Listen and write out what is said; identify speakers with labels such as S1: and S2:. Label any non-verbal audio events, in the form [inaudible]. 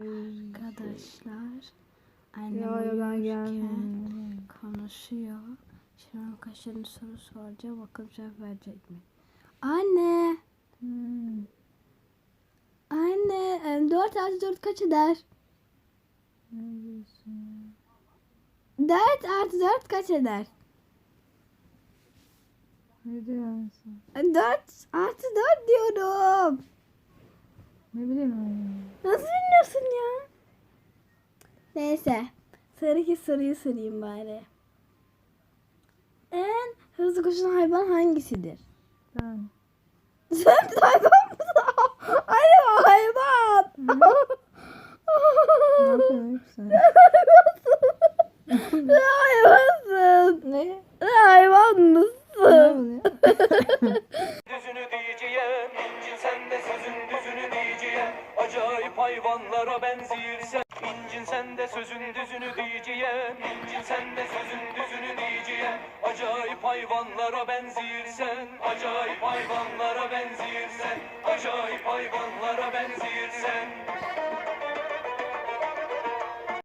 S1: Arkadaşlar annem
S2: ya ben
S1: uyurken konuşuyor. Şimdi tane soru soracağım. Bakalım cevap verecek mi? Anne!
S2: Hmm.
S1: Anne! em, 4 artı 4 kaç eder?
S2: Ne diyorsun?
S1: 4 artı 4 kaç eder?
S2: Ne diyorsun?
S1: 4 artı 4 diyorum.
S2: Ne bileyim ben.
S1: Nasıl bilmiyorsun ya? Neyse. Sıradaki soruyu sorayım bari. En hızlı koşan hayvan hangisidir?
S2: Ben.
S1: Sen de hayvan mısın? [laughs] Hayır hayvan.
S2: Ne yapıyorsun sen?
S1: Ne hayvansın?
S2: Ne?
S1: Ne hayvan
S2: Ne
S1: mısın?
S2: oluyor?
S3: Acayip hayvanlara benzeyirsen İncin sen de sözün düzünü diyeceğim. İncin sen de sözün düzünü diyeceğim. Acayip hayvanlara benzeyirsen Acayip hayvanlara benzeyirsen Acayip hayvanlara benzeyirsen